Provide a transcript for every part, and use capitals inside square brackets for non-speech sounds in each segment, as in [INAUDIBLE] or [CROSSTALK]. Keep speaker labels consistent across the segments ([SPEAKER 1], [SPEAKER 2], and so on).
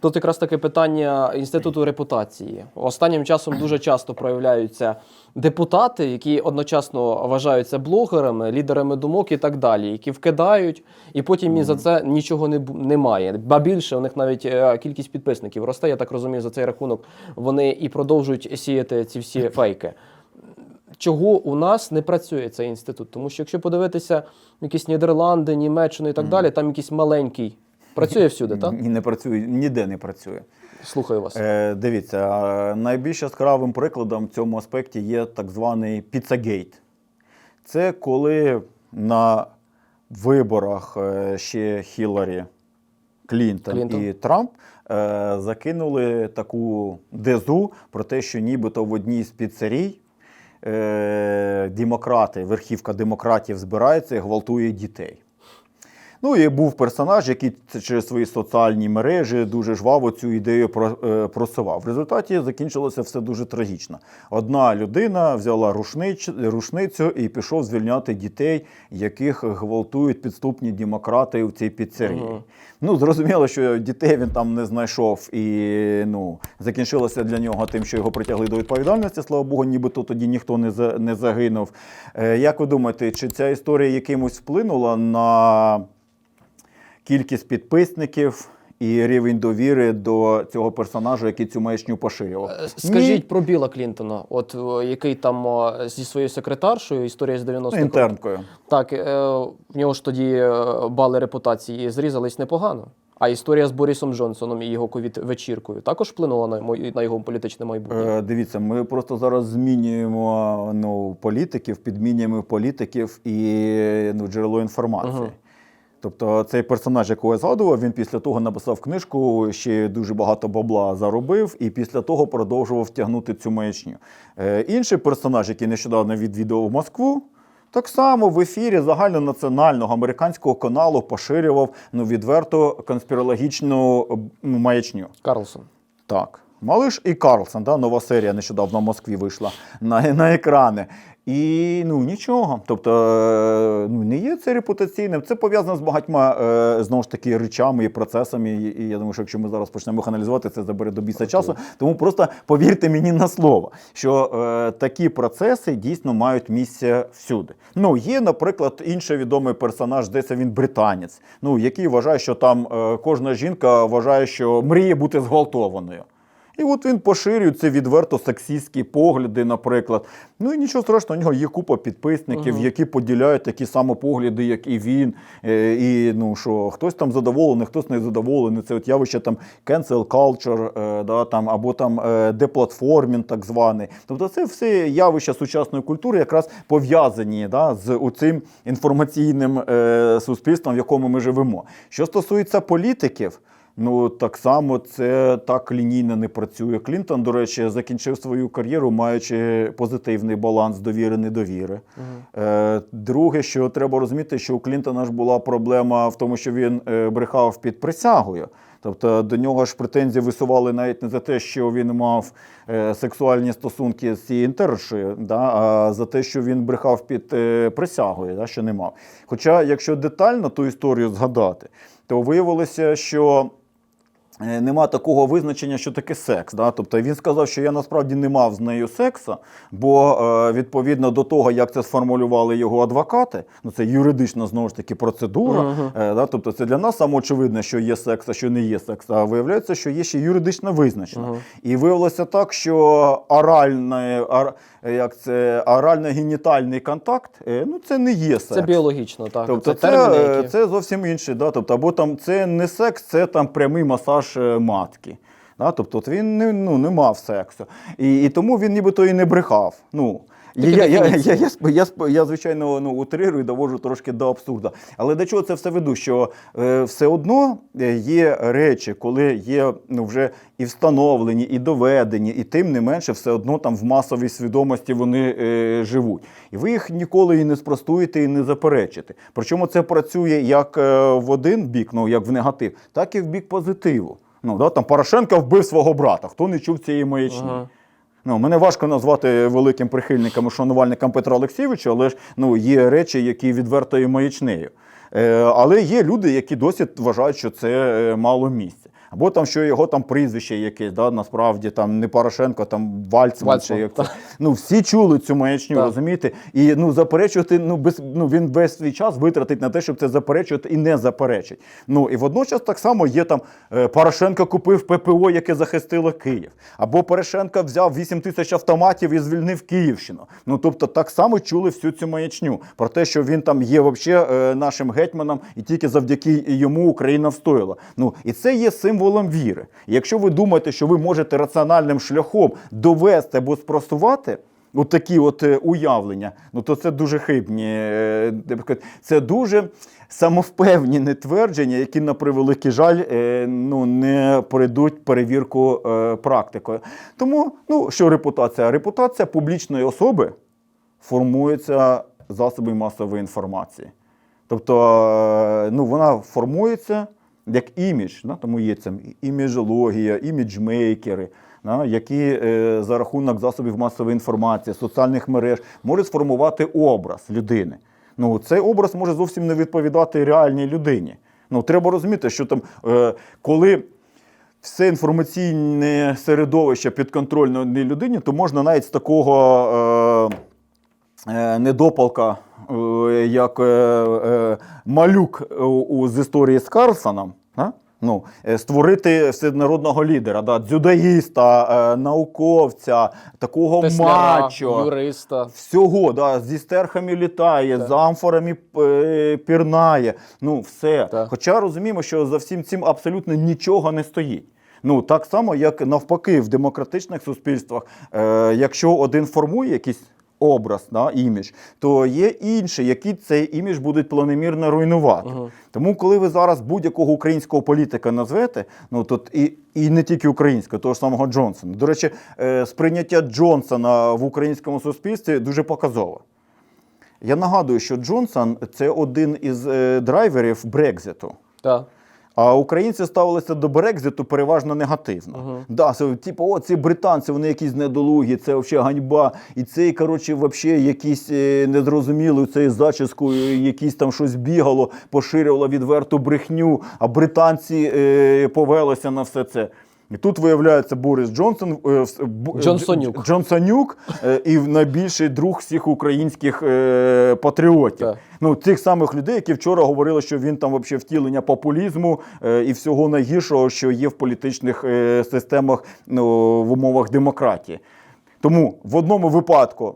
[SPEAKER 1] Тут якраз таке питання інституту репутації. Останнім часом дуже часто проявляються депутати, які одночасно вважаються блогерами, лідерами думок і так далі, які вкидають, і потім їм за це нічого не немає. Ба більше у них навіть е, кількість підписників росте. Я так розумію, за цей рахунок вони і продовжують сіяти ці всі [LAUGHS] фейки. Чого у нас не працює цей інститут? Тому що якщо подивитися якісь Нідерланди, Німеччину і так далі, там якийсь маленький працює всюди, так?
[SPEAKER 2] Ні, не працює, ніде не працює.
[SPEAKER 1] Слухаю вас.
[SPEAKER 2] Е, дивіться, найбільш яскравим прикладом в цьому аспекті є так званий Піцагейт. Це коли на виборах е, ще Хіларі Клінтон,
[SPEAKER 1] Клінтон.
[SPEAKER 2] і Трамп е, закинули таку дезу про те, що нібито в одній з піцерій е, демократи, верхівка демократів збирається і гвалтує дітей. Ну і був персонаж, який через свої соціальні мережі дуже жваво цю ідею е, просував. В результаті закінчилося все дуже трагічно. Одна людина взяла рушнич, рушницю і пішов звільняти дітей, яких гвалтують підступні демократи у цій піцерії.
[SPEAKER 1] Ага.
[SPEAKER 2] Ну, зрозуміло, що дітей він там не знайшов, і ну, закінчилося для нього тим, що його притягли до відповідальності. Слава Богу, нібито тоді ніхто не, за, не загинув. Е, як ви думаєте, чи ця історія якимось вплинула на кількість підписників і рівень довіри до цього персонажа, який цю маячню поширював?
[SPEAKER 1] Е, Скажіть про Біла Клінтона, от е, який там е, зі своєю секретаршою, історія з 90-х
[SPEAKER 2] Ну, інтернкою.
[SPEAKER 1] Так, в нього ж тоді бали репутації зрізались непогано. А історія з Борисом Джонсоном і його ковід-вечіркою також вплинула на, на його політичне майбутнє.
[SPEAKER 2] Е, дивіться, ми просто зараз змінюємо ну, політиків, підмінюємо політиків і ну, джерело інформації.
[SPEAKER 1] Ага.
[SPEAKER 2] Тобто цей персонаж, якого я згадував, він після того написав книжку, ще дуже багато бабла заробив, і після того продовжував тягнути цю маячню. Е, інший персонаж, який нещодавно відвідував Москву, так само в ефірі загальнонаціонального американського каналу поширював ну, відверто конспірологічну маячню.
[SPEAKER 1] Карлсон.
[SPEAKER 2] Так. Малиш і Карлсон, да, нова серія нещодавно в Москві вийшла на, на екрани. І ну нічого. Тобто е, ну, не є це репутаційним. Це пов'язано з багатьма е, знову ж таки речами і процесами. І, і я думаю, що якщо ми зараз почнемо їх аналізувати, це забере до біса часу. Тому просто повірте мені на слово, що е, такі процеси дійсно мають місце всюди. Ну, є, наприклад, інший відомий персонаж, здається, він британець, ну, який вважає, що там е, кожна жінка вважає, що мріє бути зґвалтованою. І от він поширює ці відверто сексистські погляди, наприклад. Ну і нічого страшного, у нього є купа підписників,
[SPEAKER 1] Ага.
[SPEAKER 2] які поділяють такі самі погляди, як і він. Е, І ну що хтось там задоволений, хтось не задоволений. Це от явище там cancel culture, е, да, там, або там е, деплатформінг так званий. Тобто це все явища сучасної культури, якраз пов'язані да, з цим інформаційним суспільством, в якому ми живемо. Що стосується політиків. Ну так само це так лінійно не працює. Клінтон, до речі, закінчив свою кар'єру, маючи позитивний баланс довіри недовіри. Е, друге, що треба розуміти, що у Клінтона ж була проблема в тому, що він е, брехав під присягою. Тобто до нього ж претензії висували навіть не за те, що він мав е, сексуальні стосунки з цією інтершею, да, а за те, що він брехав під е, присягою, да, що не мав. Хоча, якщо детально ту історію згадати, то виявилося, що Нема такого визначення, що таке секс. Да? Тобто він сказав, що я насправді не мав з нею секса, бо е, відповідно до того, як це сформулювали його адвокати, ну це юридична знову ж таки процедура.
[SPEAKER 1] Ага.
[SPEAKER 2] Е, да? Тобто це для нас самоочевидно, що є секс, а що не є секс. А виявляється, що є ще юридично визначено.
[SPEAKER 1] Ага.
[SPEAKER 2] І виявилося так, що оральне, ар, як це, орально-генітальний контакт е, ну, це не є секс.
[SPEAKER 1] Це біологічно, так.
[SPEAKER 2] Тобто
[SPEAKER 1] це
[SPEAKER 2] це,
[SPEAKER 1] терміни,
[SPEAKER 2] е,
[SPEAKER 1] які...
[SPEAKER 2] це зовсім інше. Да? Тобто, або там це не секс, це там прямий масаж е, матки. Да? Тобто от він не, ну, не мав сексу. І, і тому він нібито і не брехав. Ну, я, я, я, я, я, я, я, звичайно, ну, утрирую, довожу трошки до абсурду. Але до чого це все веду? Що е, все одно е, є речі, коли є ну, вже і встановлені, і доведені, і тим не менше, все одно там в масовій свідомості вони е, живуть. І ви їх ніколи і не спростуєте, і не заперечите. Причому це працює як е, в один бік, ну як в негатив, так і в бік позитиву. Ну, да, там Порошенко вбив свого брата. Хто не чув цієї маячні?
[SPEAKER 1] Ага.
[SPEAKER 2] Ну, мене важко назвати великим прихильником і шанувальником Петра Олексійовича, але ж ну, є речі, які відвертою маячнею. Е, але є люди, які досі вважають, що це е, мало місця. Або там, що його там прізвище якесь, да, насправді там не Порошенко, там Вальцман,
[SPEAKER 1] Вальцман,
[SPEAKER 2] чи як це. Ну, всі чули цю маячню,
[SPEAKER 1] Так.
[SPEAKER 2] розумієте? І ну, заперечувати, ну, без, ну, він весь свій час витратить на те, щоб це заперечувати і не заперечить. Ну, і водночас так само є там е, Порошенко купив ППО, яке захистило Київ. Або Порошенко взяв 8 тисяч автоматів і звільнив Київщину. Ну, тобто так само чули всю цю маячню про те, що він там є вообще нашим гетьманом, і тільки завдяки йому Україна встояла. Ну, і це є символом віри. І якщо ви думаєте, що ви можете раціональним шляхом довести або спростувати, От такі от е, уявлення, ну то це дуже хибні. е, Це дуже самовпевнені твердження, які, на превеликий жаль, е, ну, не пройдуть перевірку практикою. Тому, ну, що репутація? Репутація публічної особи формується засобами масової інформації. Тобто, е, ну, вона формується як імідж, да? тому є це іміджологія, іміджмейкери, да? які е, за рахунок засобів масової інформації, соціальних мереж можуть сформувати образ людини. Ну, цей образ може зовсім не відповідати реальній людині. Ну, треба розуміти, що там, е, коли все інформаційне середовище підконтрольне одній людині, то можна навіть з такого. Е, е, недопалка, як е, е, малюк з історії з Карлсоном, ну, е, створити всенародного лідера, да, дзюдоїста, е, науковця, такого
[SPEAKER 1] Тесляра,
[SPEAKER 2] мачо.
[SPEAKER 1] юриста.
[SPEAKER 2] Всього, да, зі стерхами літає, з амфорами е, пірнає. Ну, все.
[SPEAKER 1] Так.
[SPEAKER 2] Хоча розуміємо, що за всім цим абсолютно нічого не стоїть. Ну, так само, як навпаки, в демократичних суспільствах, е, якщо один формує якийсь образ, да, імідж, то є інші, які цей імідж будуть планомірно руйнувати. Тому, коли ви зараз будь-якого українського політика назвете, ну тут і, і не тільки українського, того ж самого Джонсона. До речі, е, сприйняття Джонсона в українському суспільстві дуже показове. Я нагадую, що Джонсон це один із е, драйверів Брекзиту.
[SPEAKER 1] Так.
[SPEAKER 2] А українці ставилися до Брекзиту переважно негативно. Да, це, типу, о, ці британці, вони якісь недолугі, це взагалі ганьба. І цей, коротше, взагалі якісь е, незрозумілий цей зачіскою, якісь там щось бігало, поширювало відверту брехню, а британці е, повелися на все це. І тут виявляється Борис Джонсон, е, вс- бу-
[SPEAKER 1] Джонсонюк.
[SPEAKER 2] Джонсонюк е, і найбільший друг всіх українських е, патріотів.
[SPEAKER 1] Так.
[SPEAKER 2] Ну, тих самих людей, які вчора говорили, що він там взагалі втілення популізму е, і всього найгіршого, що є в політичних е, системах ну, в умовах демократії. Тому в одному випадку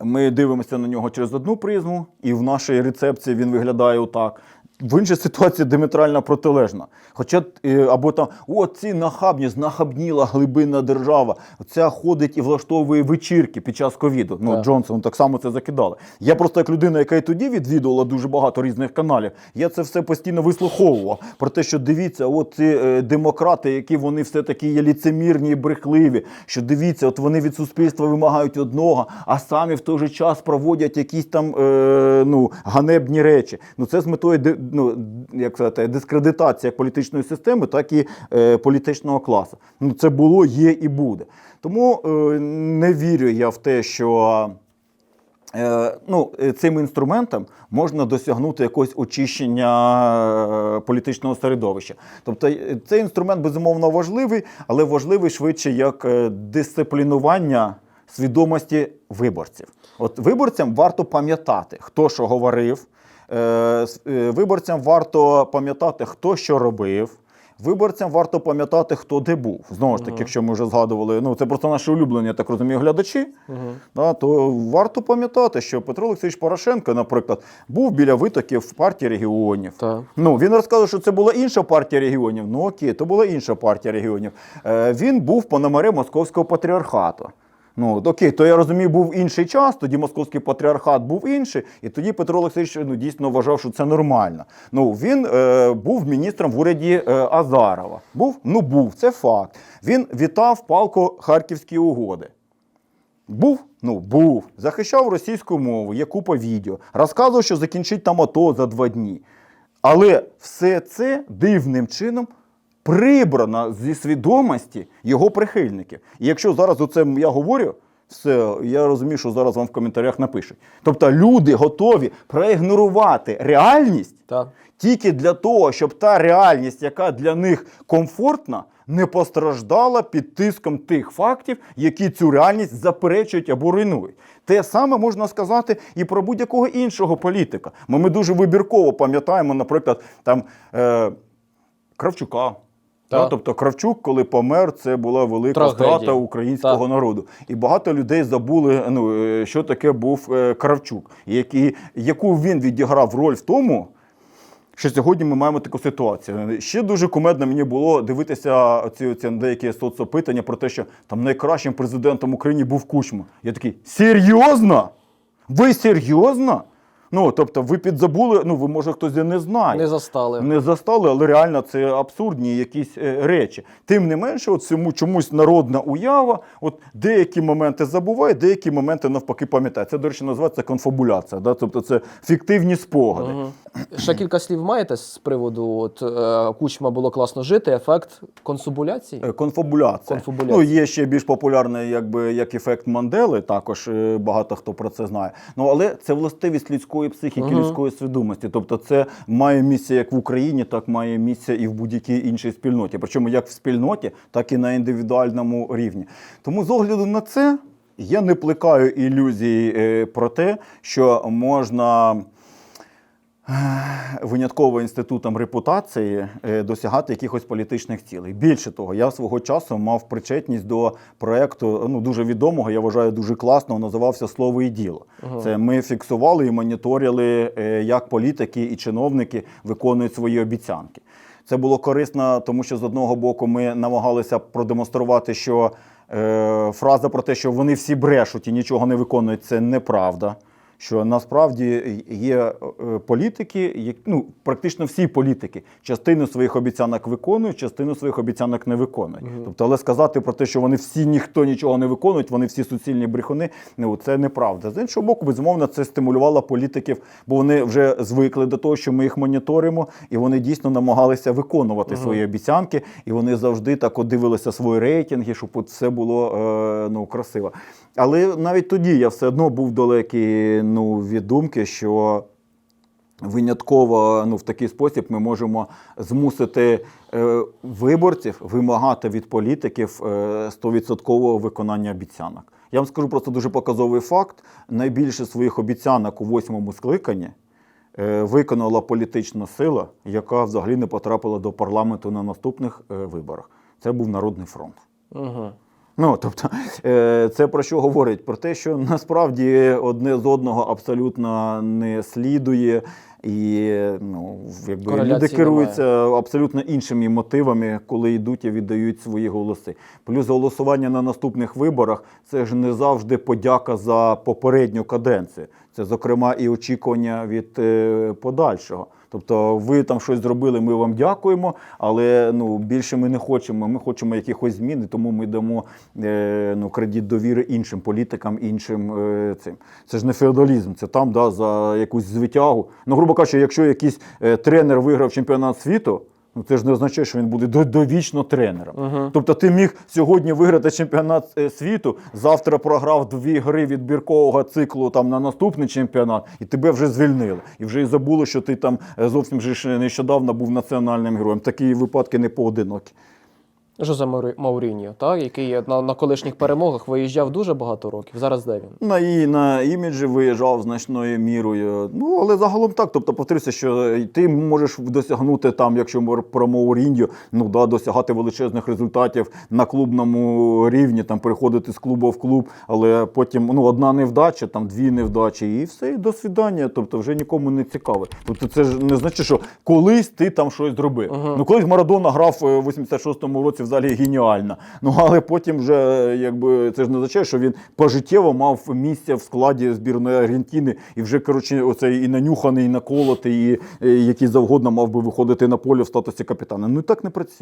[SPEAKER 2] ми дивимося на нього через одну призму, і в нашій рецепції він виглядає отак. В іншій ситуації диаметрально протилежна. Хоча е, або там о, ці нахабні, знахабніла глибинна держава. Ця ходить і влаштовує вечірки під час ковіду. Ну. Джонсон так само це закидали. Я просто як людина, яка і тоді відвідувала дуже багато різних каналів, я це все постійно вислуховував. Про те, що дивіться, от ці е, демократи, які вони все таки є ліцемірні і брехливі. Що дивіться, от вони від суспільства вимагають одного, а самі в той же час проводять якісь там е, ну, ганебні речі. Ну це з метою ну, як сказати, дискредитації як політичної системи, так і е, політичного класу. Ну це було, є і буде. Тому е, не вірю я в те, що. Е, ну, е, цим інструментом можна досягнути якогось очищення е, політичного середовища. Тобто цей інструмент безумовно важливий, але важливий швидше як дисциплінування свідомості виборців. От виборцям варто пам'ятати, хто що говорив. Е, е, Виборцям варто пам'ятати, хто що робив. Виборцям варто пам'ятати, хто де був. Знову ж таки, якщо ми вже згадували, ну це просто наші улюблені, я так розумію, глядачі. Да, то варто пам'ятати, що Петро Олексійович Порошенко, наприклад, був біля витоків в партії регіонів.
[SPEAKER 1] Так.
[SPEAKER 2] Ну, він розказав, що це була інша партія регіонів. Ну окей, то була інша партія регіонів. Е, він був пономаре Московського патріархату. Ну, окей, то я розумію, був інший час, тоді московський патріархат був інший, і тоді Петро Олексійович ну, дійсно вважав, що це нормально. Ну, він е, був міністром в уряді е, Азарова. Був? Ну, був, це факт. Він вітав палку Харківські угоди. Був? Ну, був. Захищав російську мову, є купа відео. Розказував, що закінчить там АТО за два дні. Але все це дивним чином прибрано зі свідомості його прихильників. І якщо зараз оце я говорю, Все, я розумію, що зараз вам в коментарях напишуть. Тобто люди готові проігнорувати реальність
[SPEAKER 1] Так.
[SPEAKER 2] тільки для того, щоб та реальність, яка для них комфортна, не постраждала під тиском тих фактів, які цю реальність заперечують або руйнують. Те саме можна сказати і про будь-якого іншого політика. Ми, ми дуже вибірково пам'ятаємо, наприклад, там е, Кравчука. Да, тобто Кравчук, коли помер, це була велика
[SPEAKER 1] Трагедія.
[SPEAKER 2] втрата українського
[SPEAKER 1] Так.
[SPEAKER 2] народу. І багато людей забули, ну, е, що таке був е, Кравчук, який, яку він відіграв роль в тому, що сьогодні ми маємо таку ситуацію. Ще дуже кумедно мені було дивитися ці, ці деякі соцопитання про те, що там найкращим президентом України був Кучма. Я такий, серйозно? Ви серйозно? Ну, тобто, ви підзабули, ну, ви, може, хтось і не знає.
[SPEAKER 1] Не застали.
[SPEAKER 2] Не застали, але реально це абсурдні якісь е, речі. Тим не менше, от цьому чомусь народна уява, от деякі моменти забуває, деякі моменти навпаки пам'ятає. Це, до речі, називається конфабуляція. Да? Тобто це фіктивні спогади.
[SPEAKER 1] Мгм. Ще кілька слів маєте з приводу от, е, кучма було класно жити, ефект консубуляції?
[SPEAKER 2] Е, Конфабуляція.
[SPEAKER 1] Конфабуляція.
[SPEAKER 2] Ну, є ще більш популярний, якби як ефект Мандели, також е, багато хто про це знає. Ну але це властивість людської психіки,
[SPEAKER 1] Мгм.
[SPEAKER 2] людської свідомості. Тобто, це має місце як в Україні, так має місце і в будь-якій іншій спільноті. Причому як в спільноті, так і на індивідуальному рівні. Тому з огляду на це я не плекаю ілюзій е, про те, що можна. Винятково інститутом репутації е, досягати якихось політичних цілей. Більше того, я свого часу мав причетність до проекту ну дуже відомого, я вважаю, дуже класного. Називався Слово і діло. Це ми фіксували і моніторили, е, як політики і чиновники виконують свої обіцянки. Це було корисно, тому що з одного боку ми намагалися продемонструвати, що е, фраза про те, що вони всі брешуть і нічого не виконують, це неправда. Що насправді є е, політики, як- ну практично всі політики частину своїх обіцянок виконують, частину своїх обіцянок не виконують. Тобто, але сказати про те, що вони всі ніхто нічого не виконують, вони всі суцільні брехуни, ну це неправда. З іншого боку, безумовно, це стимулювало політиків, бо вони вже звикли до того, що ми їх моніторимо, і вони дійсно намагалися виконувати свої обіцянки, і вони завжди так дивилися свої рейтинги, щоб все було е, ну красиво. Але навіть тоді я все одно був далекий ну, від думки, що винятково ну, в такий спосіб ми можемо змусити е, виборців вимагати від політиків е, 100% виконання обіцянок. Я вам скажу просто дуже показовий факт. Найбільше своїх обіцянок у восьмому скликанні е, виконала політична сила, яка взагалі не потрапила до парламенту на наступних е, виборах. Це був Народний фронт.
[SPEAKER 1] Угу.
[SPEAKER 2] Ну, тобто, е, це про що говорить? Про те, що насправді одне з одного абсолютно не слідує, і ну, якби
[SPEAKER 1] Кореляції
[SPEAKER 2] люди керуються абсолютно іншими мотивами, коли йдуть і віддають свої голоси. Плюс голосування на наступних виборах це ж не завжди подяка за попередню каденцію. Це, зокрема, і очікування від е, подальшого. Тобто, ви там щось зробили, ми вам дякуємо, але ну більше ми не хочемо. Ми хочемо якихось змін, тому ми дамо е, ну, кредит довіри іншим політикам, іншим е, цим. Це ж не феодалізм, це там да, за якусь звитягу. Ну, грубо кажучи, якщо якийсь тренер виграв чемпіонат світу. Ну, це ж не означає, що він буде довічно тренером. Тобто ти міг сьогодні виграти чемпіонат е, світу, завтра програв дві гри відбіркового циклу там на наступний чемпіонат, і тебе вже звільнили. І вже і забули, що ти там е, зовсім же нещодавно був національним героєм. Такі випадки не поодинокі.
[SPEAKER 1] Жозе Мауріньо, так, який на, на колишніх перемогах виїжджав дуже багато років. Зараз де він?
[SPEAKER 2] На, і, на іміджі виїжджав значною мірою. Ну, але загалом так. Тобто, повторюся, що ти можеш досягнути там, якщо ми про Мауріньо, ну да, досягати величезних результатів на клубному рівні, там переходити з клубу в клуб, але потім ну, одна невдача, там дві невдачі, і все, і до свідання. Тобто вже нікому не цікаво. Тобто, це ж не значить, що колись ти там щось зробив.
[SPEAKER 1] Ага.
[SPEAKER 2] Ну, колись Марадона грав е, в 86-му році взагалі геніальна. Ну але потім вже якби це ж не означає, що він пожиттєво мав місце в складі збірної Аргентини і вже коротше, оцей і нанюханий, і наколотий, і, і який завгодно мав би виходити на поле в статусі капітана. Ну і так не працює.